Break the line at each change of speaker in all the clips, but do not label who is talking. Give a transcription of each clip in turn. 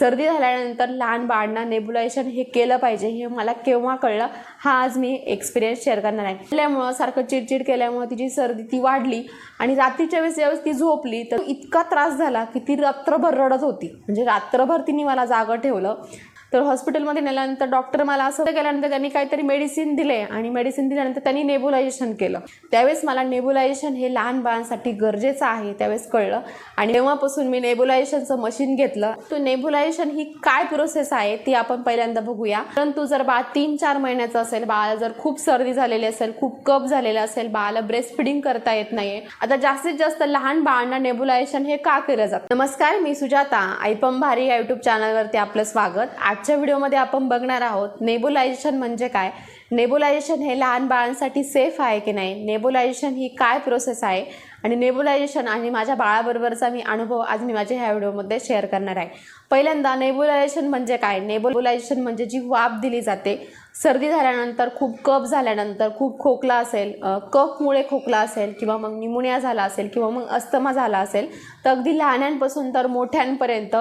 सर्दी झाल्यानंतर लहान बाळांना नेबुलायझेशन हे केलं पाहिजे हे मला केव्हा कळलं हा आज मी एक्सपिरियन्स शेअर करणार आहे. केल्यामुळं सारखं चिडचिड केल्यामुळं तिची सर्दी ती वाढली आणि रात्रीच्या वेळेस ज्यावेळेस ती झोपली तर इतका त्रास झाला की ती रात्रभर रडत होती. म्हणजे रात्रभर तिने मला जागं ठेवलं. तर हॉस्पिटलमध्ये नेल्यानंतर डॉक्टर मला असं केल्यानंतर त्यांनी काहीतरी मेडिसिन दिले आणि मेडिसिन दिल्यानंतर त्यांनी नेबुलायझेशन केलं. त्यावेळेस मला नेबुलायझेशन हे लहान बाळांसाठी गरजेचं आहे त्यावेळेस कळलं. आणि तेव्हापासून मी नेबुलायझेशनचं मशीन घेतलं. तो नेबुलायझेशन ही काय प्रोसेस आहे ती आपण पहिल्यांदा बघूया. परंतु जर बाळ तीन चार महिन्याचं असेल बाळाला जर खूप सर्दी झालेली असेल खूप कप झालेला असेल बाळाला ब्रेस्ट फिडिंग करता येत नाहीये. आता जास्तीत जास्त लहान बाळांना नेबुलायझेशन हे का केलं जातं? नमस्कार मी सुजाता. आयपम भारी या युट्यूब चॅनलवरती आपलं स्वागत. आजच्या व्हिडिओमध्ये आपण बघणार आहोत नेबुलायझेशन म्हणजे काय? नेबुलायझेशन हे लहान बाळांसाठी सेफ आहे की नाही? नेबुलायझेशन ही काय प्रोसेस आहे? आणि नेबुलायझेशन आणि माझ्या बाळाबरोबरचा मी अनुभव आज मी माझ्या ह्या व्हिडिओमध्ये शेअर करणार आहे. पहिल्यांदा नेबुलायझेशन म्हणजे काय? नेबुलायझेशन म्हणजे जी वाफ दिली जाते सर्दी झाल्यानंतर खूप कफ झाल्यानंतर खूप खोकला असेल कपमुळे कफमुळे खोकला असेल किंवा मग निमोनिया झाला असेल किंवा मग अस्थमा झाला असेल तर अगदी लहानांपासून तर मोठ्यांपर्यंत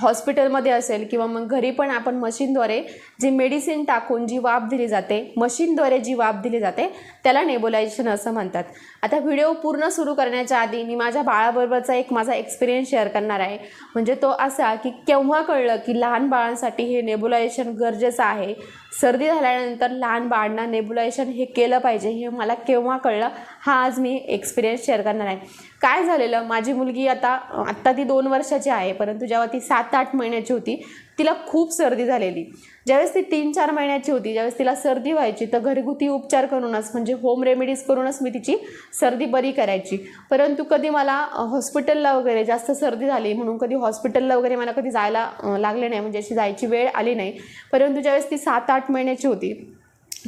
हॉस्पिटलमध्ये असेल किंवा मग घरी पण आपण मशीनद्वारे जी मेडिसिन टाकून जी वाफ दिली जाते मशीनद्वारे जी वाफ दिली जाते त्याला नेबुलायझेशन असं म्हणतात. आता व्हिडिओ पूर्ण सुरू करण्याच्या आधी मी माझ्या बाळाबरोबरचा एक माझा एक्सपिरियन्स शेअर करणार आहे. म्हणजे तो असा की केव्हा कळलं की लहान बाळांसाठी हे नेबुलायझेशन गरजेचं आहे? सर्दी झाल्यानंतर लहान बाळांना नेबुलायझेशन हे केलं पाहिजे हे मला केव्हा कळलं? हा आज मी एक्सपिरियन्स शेअर करणार आहे. काय झालेलं? माझी मुलगी आता आत्ता ती दोन वर्षाची आहे परंतु जेव्हा ती सात आठ महिन्याची होती तिला खूप सर्दी झालेली. ज्यावेळेस ती तीन चार महिन्याची होती ज्यावेळेस तिला सर्दी व्हायची तर घरगुती उपचार करूनच म्हणजे होम रेमेडीज करूनच मी तिची सर्दी बरी करायची. परंतु कधी मला हॉस्पिटलला वगैरे जास्त सर्दी झाली म्हणून कधी हॉस्पिटलला वगैरे मला कधी जायला लागले नाही म्हणजे अशी जायची वेळ आली नाही. परंतु ज्यावेळेस ती सात आठ महिन्याची होती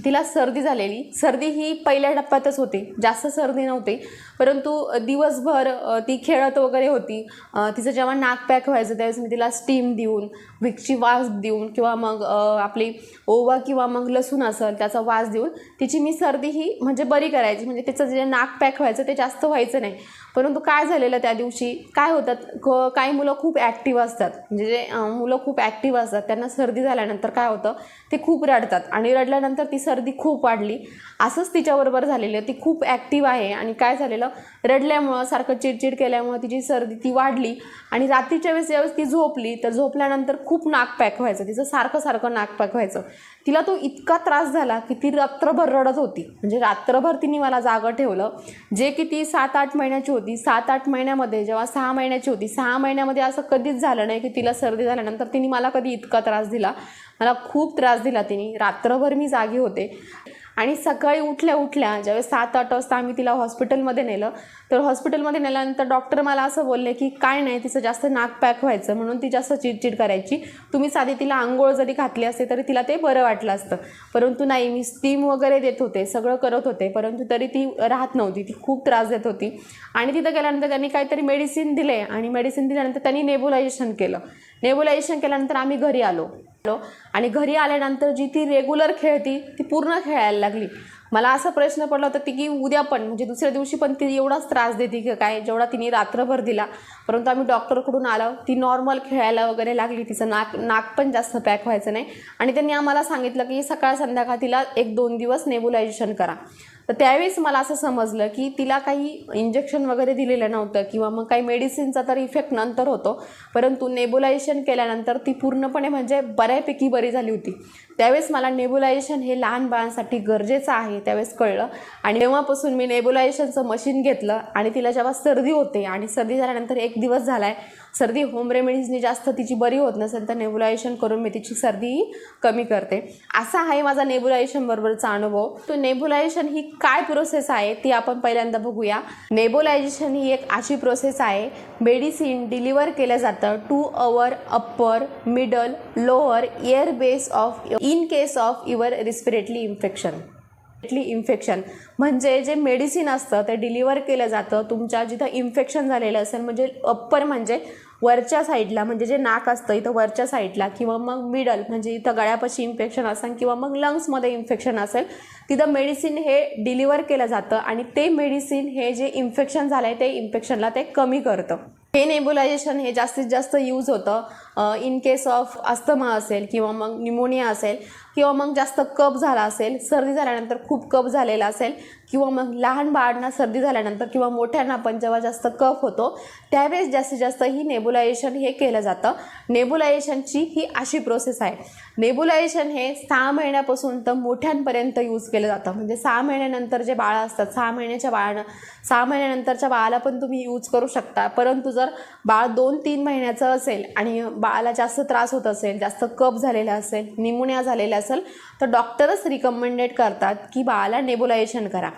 तिला सर्दी झालेली. सर्दी ही पहिल्या टप्प्यातच होती. जास्त सर्दी नव्हती. परंतु दिवसभर ती खेळत वगैरे होती. तिचं जेव्हा नाक पॅक व्हायचं त्यावेळेस मी तिला स्टीम देऊन विकची वास देऊन किंवा मग आपली ओवा किंवा मग लसूण असेल त्याचा वास देऊन तिची मी सर्दी ही म्हणजे बरी करायची. म्हणजे तिचं जे नाक पॅक व्हायचं ते जास्त व्हायचं नाही. परंतु काय झालेलं त्या दिवशी? काय होतात? क- काही मुलं खूप ॲक्टिव्ह असतात. म्हणजे जे मुलं खूप ॲक्टिव्ह असतात त्यांना सर्दी झाल्यानंतर काय होतं? ते खूप रडतात. आणि रडल्यानंतर ती सर्दी खूप वाढली. असंच तिच्याबरोबर झालेलं. ती खूप ॲक्टिव्ह आहे. आणि काय झालेलं? रडल्यामुळं सारखं चिडचिड केल्यामुळं तिची सर्दी ती वाढली. आणि रात्रीच्या वेळेस ज्यावेळेस ती झोपली तर झोपल्यानंतर खूप नाक पॅक व्हायचं. तिचं सारखं सारखं नाक पॅक व्हायचं. तिला तो इतका त्रास झाला की ती रात्रभर रडत होती. म्हणजे रात्रभर तिने मला जागं ठेवलं. जे की ती सात आठ महिन्याची होती. सात आठ महिन्यामध्ये जेव्हा सहा महिन्याची होती सहा महिन्यामध्ये असं कधीच झालं नाही की तिला सर्दी झाल्यानंतर तिने मला कधी इतका त्रास दिला. मला खूप त्रास दिला तिने. रात्रभर मी जागी होते. आणि सकाळी उठल्या उठल्या ज्यावेळेस सात आठ वाजता आम्ही तिला हॉस्पिटलमध्ये नेलं तर हॉस्पिटलमध्ये नेल्यानंतर डॉक्टर मला असं बोलले की काय नाही तिचं जास्त नाक पॅक व्हायचं म्हणून ती जास्त चिडचिड करायची. तुम्ही साधी तिला आंघोळ जरी घातली असते तरी तिला ते बरं वाटलं असतं. परंतु नाही मी स्टीम वगैरे देत होते सगळं करत होते परंतु तरी ती राहत नव्हती ती खूप त्रास देत होती. आणि तिथं गेल्यानंतर त्यांनी काहीतरी मेडिसिन दिले आणि मेडिसिन दिल्यानंतर त्यांनी नेबुलायझेशन केलं. नेबुलायझेशन केल्यानंतर आम्ही घरी आलो आलो. आणि घरी आल्यानंतर जी ती रेग्युलर खेळती ती पूर्ण खेळायला लागली. मला असा प्रश्न पडला होता ती की उद्या पण म्हणजे दुसऱ्या दिवशी पण ती एवढाच त्रास देते की काय जेवढा तिने रात्रभर दिला. परंतु आम्ही डॉक्टरकडून आलो ती नॉर्मल खेळायला वगैरे लागली. तिचं नाक नाक पण जास्त पॅक व्हायचं नाही. आणि त्यांनी आम्हाला सांगितलं की सकाळ संध्याकाळ तिला एक दोन दिवस नेबुलायझेशन करा. तर त्यावेळेस मला असं समजलं की तिला काही इंजेक्शन वगैरे दिलेलं नव्हतं किंवा मग काही मेडिसिनचा तर इफेक्ट नंतर होतो. परंतु नेबुलायझेशन केल्यानंतर ती पूर्णपणे म्हणजे बऱ्यापैकी बरी झाली होती. त्यावेळेस मला नेबुलायझेशन हे लहान बाळांसाठी गरजेचं आहे त्यावेळेस कळलं. आणि तेव्हापासून मी नेबुलायझेशनचं मशीन घेतलं आणि तिला जेव्हा सर्दी होते आणि सर्दी झाल्यानंतर एक दिवस झाला आहे सर्दी होम रेमेडीजनी जास्त तिची बरी होत नसेल तर नेबुलायझेशन करून मी तिची सर्दी कमी करते. असा आहे माझा नेबुलायझेशनबरोबरचा अनुभव. तो नेबुलायझेशन ही काय प्रोसेस आहे ती आपण पहिल्यांदा बघूया. नेबुलायझेशन ही एक अशी प्रोसेस आहे मेडिसिन डिलिव्हर केलं जातं to our upper middle lower airways of in case of your respiratory infection infection म्हणजे जे मेडिसिन असतं ते डिलिव्हर केलं जातं. तुमच्या जिथं इन्फेक्शन झालेलं असेल म्हणजे अप्पर म्हणजे वरच्या साईडला म्हणजे जे नाक असतं इथं वरच्या साईडला किंवा मग मिडल म्हणजे इथं गळ्यापाशी इन्फेक्शन असेल किंवा मग लंग्समध्ये इन्फेक्शन असेल तिथं मेडिसिन हे डिलिव्हर केलं जातं आणि ते मेडिसिन हे जे इन्फेक्शन झालं आहे ते इन्फेक्शनला ते कमी करतं. हे नेबुलायझेशन हे जास्तीत जास्त यूज होतं. इन केस ऑफ अस्थमा असेल किंवा मग निमोनिया असेल किंवा मग जास्त कप झाला असेल सर्दी झाल्यानंतर खूप कप झालेला असेल किंवा मग लहान बाळांना सर्दी झाल्यानंतर किंवा मोठ्यांना पण जेव्हा जास्त कफ होतो त्यावेळेस जास्तीत जास्त ही नेबुलायझेशन हे केलं जातं. नेबुलायझेशनची ही अशी प्रोसेस आहे. नेबुलायझेशन हे सहा महिन्यापासून तर मोठ्यांपर्यंत यूज केलं जातं. म्हणजे सहा महिन्यानंतर जे बाळं असतात सहा महिन्याच्या बाळानं सहा महिन्यानंतरच्या बाळाला पण तुम्ही यूज करू शकता. परंतु जर बाळ दोन तीन महिन्याचं असेल आणि बाळाला जास्त त्रास होत असेल जास्त कप झालेला असेल निमोनिया झालेला असेल तर डॉक्टरच रिकमेंडेड करतात की बाळाला नेबुलायझेशन करा.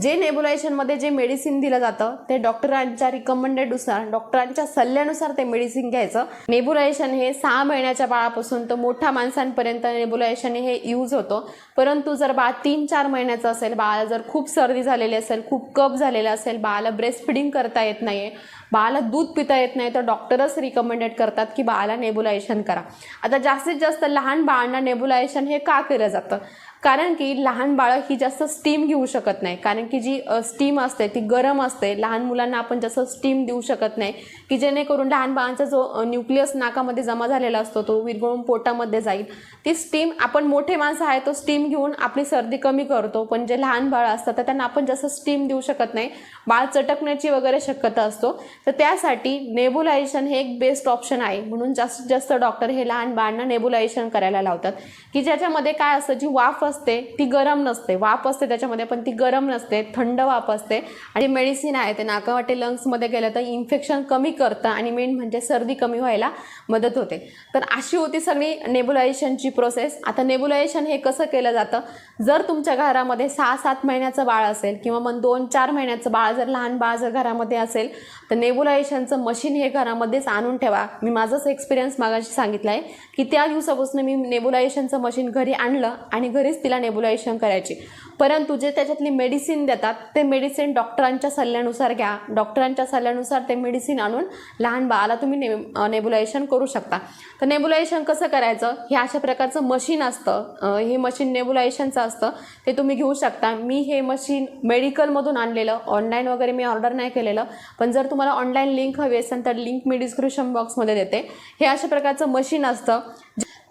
जे नेबुलायझेशनमध्ये जे मेडिसिन दिलं जातं ते डॉक्टरांच्या रिकमेंडेडनुसार डॉक्टरांच्या सल्ल्यानुसार ते मेडिसिन घ्यायचं. नेबुलायझेशन हे सहा महिन्याच्या बाळापासून तर मोठ्या माणसांपर्यंत नेबुलायझेशन हे यूज होतो. परंतु जर बाळ तीन चार महिन्याचं असेल बाळाला जर खूप सर्दी झालेली असेल खूप कप झालेला असेल बाळाला ब्रेस्ट फिडिंग करता येत नाही बाळाला दूध पिता येत नाही तर डॉक्टरच रिकमेंडेड करतात की बाळाला नेबुलायझेशन करा. आता जास्तीत जास्त लहान बाळांना नेबुलायझेशन हे का केलं जातं? कारण की लहान बाळं ही जास्त स्टीम घेऊ शकत नाही. कारण की जी स्टीम असते ती गरम असते. लहान मुलांना आपण जास्त स्टीम देऊ शकत नाही. की जेणेकरून लहान बाळांचा जो न्यूक्लियस नाकामध्ये जमा झालेला असतो तो विरघळून पोटामध्ये जाईल. ती स्टीम आपण मोठे माणसं आहे तो स्टीम घेऊन आपली सर्दी कमी करतो. पण जे लहान बाळ असतात तर त्यांना आपण जास्त स्टीम देऊ शकत नाही. बाळ चटकण्याची वगैरे शक्यता असतो. तर त्यासाठी नेबुलायझेशन हे एक बेस्ट ऑप्शन आहे. म्हणून जास्तीत जास्त डॉक्टर हे लहान बाळांना नेबुलायझेशन करायला लावतात. की ज्याच्यामध्ये काय असतं जी वाफ असते ती गरम नसते. वाफ असते त्याच्यामध्ये पण ती गरम नसते थंड वाफ असते. आणि मेडिसिन आहे ते नाकावाटे लंग्समध्ये गेलं तर इन्फेक्शन कमी करतं आणि मेन म्हणजे सर्दी कमी व्हायला मदत होते. तर अशी होती सगळी नेबुलायझेशनची प्रोसेस. आता नेबुलायझेशन हे कसं केलं जातं? जर तुमच्या घरामध्ये सहा सात महिन्याचं बाळ असेल किंवा मग दोन चार महिन्याचं बाळ जर लहान बाळ जर घरामध्ये असेल तर नेबुलायझेशनचं मशीन हे घरामध्येच आणून ठेवा. मी माझंच एक्सपिरियन्स मागाशी सांगितलं आहे की त्या दिवसापासून मी नेबुलायझेशनचं मशीन घरी आणलं आणि घरीच तिला नेबुलायझेशन करायची. परंतु जे त्याच्यातली मेडिसिन देतात ते मेडिसिन डॉक्टरांच्या सल्ल्यानुसार घ्या. डॉक्टरांच्या सल्ल्यानुसार ते मेडिसिन आणून लहान बाळाला तुम्ही ने नेबुलायझेशन करू शकता. तर नेबुलायझेशन कसं करायचं? हे अशा प्रकारचं मशीन असतं. हे मशीन नेबुलायझेशनचं असतं. ते तुम्ही घेऊ शकता. मी हे मशीन मेडिकलमधून आणलेलं. ऑनलाईन वगैरे मी ऑर्डर नाही केलेलं. पण जर तुम्हाला ऑनलाईन लिंक हवी असेल तर लिंक मी डिस्क्रिप्शन बॉक्समध्ये देते. हे अशा प्रकारचं मशीन असतं.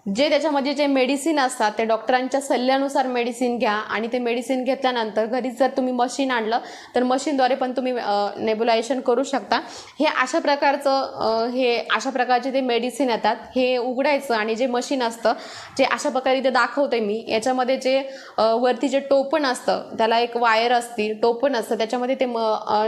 जे त्याच्यामध्ये जे मेडिसिन असतात ते डॉक्टरांच्या सल्ल्यानुसार मेडिसिन घ्या आणि ते मेडिसिन घेतल्यानंतर घरीच जर तुम्ही मशीन आणलं तर मशीनद्वारे पण तुम्ही नेबुलायझेशन करू शकता. हे अशा प्रकारचं हे अशा प्रकारचे ते मेडिसिन येतात हे उघडायचं आणि जे मशीन असतं जे अशा प्रकारे इथे दाखवते मी याच्यामध्ये जे वरती जे टोपण असतं त्याला एक वायर असती टोपण असतं त्याच्यामध्ये ते म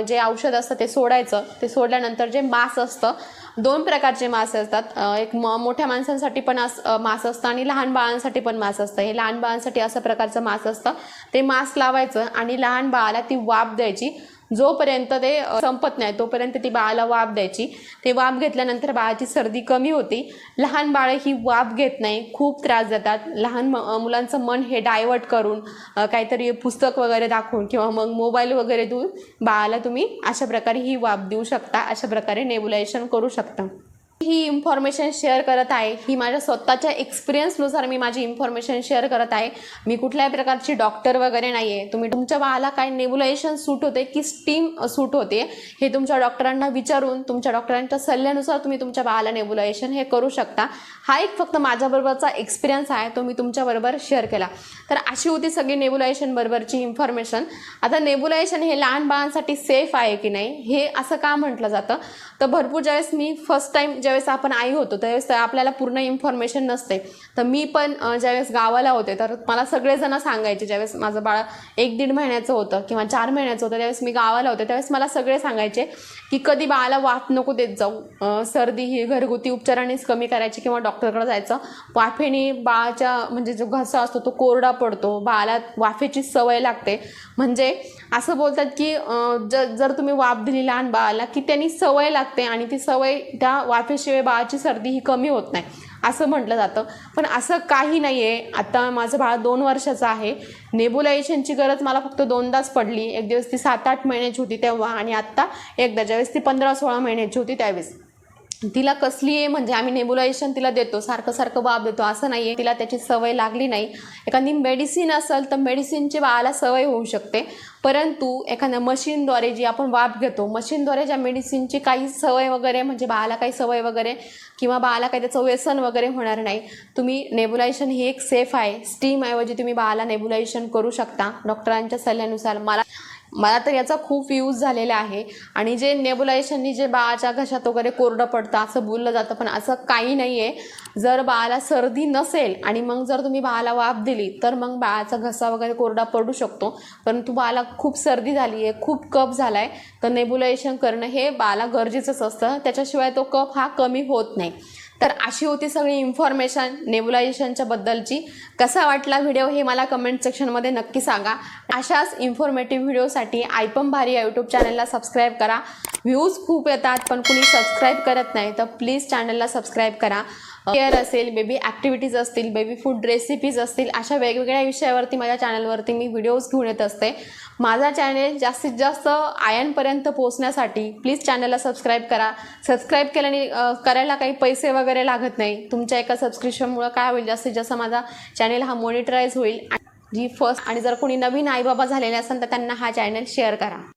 जे औषध असतं ते सोडायचं. ते सोडल्यानंतर जे मास असतं दोन प्रकारचे मासे असतात. एक म मोठ्या माणसांसाठी पण मास असतं आणि लहान बाळांसाठी पण मास असतं. हे लहान बाळांसाठी असं प्रकारचं मास असतं. ते मास लावायचं आणि लहान बाळाला ती वाफ द्यायची. जोपर्यंत ते संपत नाही तोपर्यंत ती बाळाला वाफ द्यायची. ते वाफ घेतल्यानंतर बाळाची सर्दी कमी होती. लहान बाळं ही वाफ घेत नाही खूप त्रास देतात. लहान म- मुलांचं मन हे डायवर्ट करून काहीतरी पुस्तक वगैरे दाखवून किंवा मग मोबाईल वगैरे देऊन बाळाला तुम्ही अशा प्रकारे ही वाफ देऊ शकता अशा प्रकारे नेबुलायझेशन करू शकता. ही इन्फॉर्मेशन शेअर करत आहे. ही माझ्या स्वतःच्या एक्सपिरियन्सनुसार मी माझी इन्फॉर्मेशन शेअर करत आहे. मी कुठल्याही प्रकारची डॉक्टर वगैरे नाही आहे तुम्ही तुमच्या बाळाला काय नेबुलायशन सूट होते की स्टीम सूट होते हे तुमच्या डॉक्टरांना विचारून तुमच्या डॉक्टरांच्या सल्ल्यानुसार तुम्ही तुमच्या बाळाला नेबुलायशन हे करू शकता. हा एक फक्त माझ्याबरोबरचा एक्सपिरियन्स आहे तो मी तुमच्याबरोबर शेअर केला. तर अशी होती सगळी नेबुलायझेशन बरोबरची इन्फॉर्मेशन आता नेबुलायशन हे लहान बाळांसाठी सेफ आहे की नाही हे असं का म्हटलं जातं? तर भरपूर ज्यावेळेस मी फर्स्ट टाईम ज्यावेळेस आपण आई होतो त्यावेळेस आपल्याला पूर्ण इन्फॉर्मेशन नसते. तर मी पण ज्यावेळेस गावाला होते तर मला सगळेजण सांगायचे ज्यावेळेस माझं बाळ एक दीड महिन्याचं होतं किंवा चार महिन्याचं होतं त्यावेळेस मी गावाला होते त्यावेळेस मला सगळे सांगायचे की कधी बाळाला वाफ नको देत जाऊ. सर्दी ही घरगुती उपचारानेच कमी करायची किंवा डॉक्टरकडे जायचं. वाफेने बाळाच्या म्हणजे जो घसा असतो तो कोरडा पडतो. बाळाला वाफेची सवय लागते. म्हणजे असं बोलतात की ज जर तुम्ही वाफ दिली लहान बाळाला की त्यांनी सवय लागते आणि ती सवय त्या वाफेशिवाय बाळाची सर्दी ही कमी होत नाही असं म्हटलं जातं. पण असं काही नाही आहे आता माझं बाळ दोन वर्षाचं आहे. नेबुलायझेशनची गरज मला फक्त दोनदाच पडली. एक दिवस ती सात आठ महिन्याची होती तेव्हा आणि आत्ता एकदा. ज्यावेळेस ती पंधरा सोळा महिन्याची होती त्यावेळेस. तिला कसली आहे म्हणजे आम्ही नेबुलायझेशन तिला देतो सारखं सारखं बाब देतो असं नाही आहे तिला त्याची सवय लागली नाही. एखादी मेडिसिन असेल तर मेडिसिनची बाळाला सवय होऊ शकते. परंतु एखाद्या मशीनद्वारे जी आपण वाफ घेतो मशीनद्वारे ज्या मेडिसिनची काही सवय वगैरे म्हणजे बाळाला काही सवय वगैरे किंवा बाळाला काही त्याचं व्यसन वगैरे होणार नाही तुम्ही नेबुलायझेशन ही एक सेफ आहे. स्टीमऐवजी तुम्ही बाळाला नेबुलायझेशन करू शकता. डॉक्टरांच्या सल्ल्यानुसार. मला मला तर याचा खूप यूज झालेला आहे. आणि जे नेबुलायझेशननी जे बाळाच्या घशात वगैरे कोरडं पडतं असं बोललं जातं पण असं काही नाही आहे जर बाळाला सर्दी नसेल आणि मग जर तुम्ही बाळाला वाफ दिली तर मग बाळाचा घसा वगैरे कोरडा पडू शकतो. परंतु बाळाला खूप सर्दी झाली आहे खूप कप झाला आहे तर नेबुलायझेशन करणं हे बाळाला गरजेचंच असतं. त्याच्याशिवाय तो कफ हा कमी होत नाही. तर अशी होती सगळी इन्फॉर्मेशन नेबुलायझेशनच्या बद्दलची. कसा वाटला व्हिडिओ हे मला कमेंट सेक्शनमध्ये नक्की सांगा. अशाच इन्फॉर्मेटिव्ह व्हिडिओसाठी आयपम भारी या यूट्यूब चॅनलला सबस्क्राईब करा. व्ह्यूज खूप येतात पण कुणी सबस्क्राईब करत नाही तर प्लीज चॅनलला सबस्क्राईब करा. केअर असेल बेबी ॲक्टिव्हिटीज असतील बेबी फूड रेसिपीज असतील अशा वेगवेगळ्या विषयावरती माझ्या चॅनलवरती मी व्हिडिओज घेऊन येत असते. माझा चॅनेल जास्तीत जास्त आयांपर्यंत पोहोचण्यासाठी प्लीज चॅनलला सबस्क्राईब करा. सबस्क्राईब केल्याने करायला काही पैसे वगैरे लागत नाही. तुमच्या एका सबस्क्रिप्शनमुळं काय होईल? जास्तीत जास्त माझा चॅनेल हा मॉनिटराईज होईल. जी फर्स्ट आणि जर कोणी नवीन आई बाबा झालेले असेल तर त्यांना हा चॅनल शेअर करा.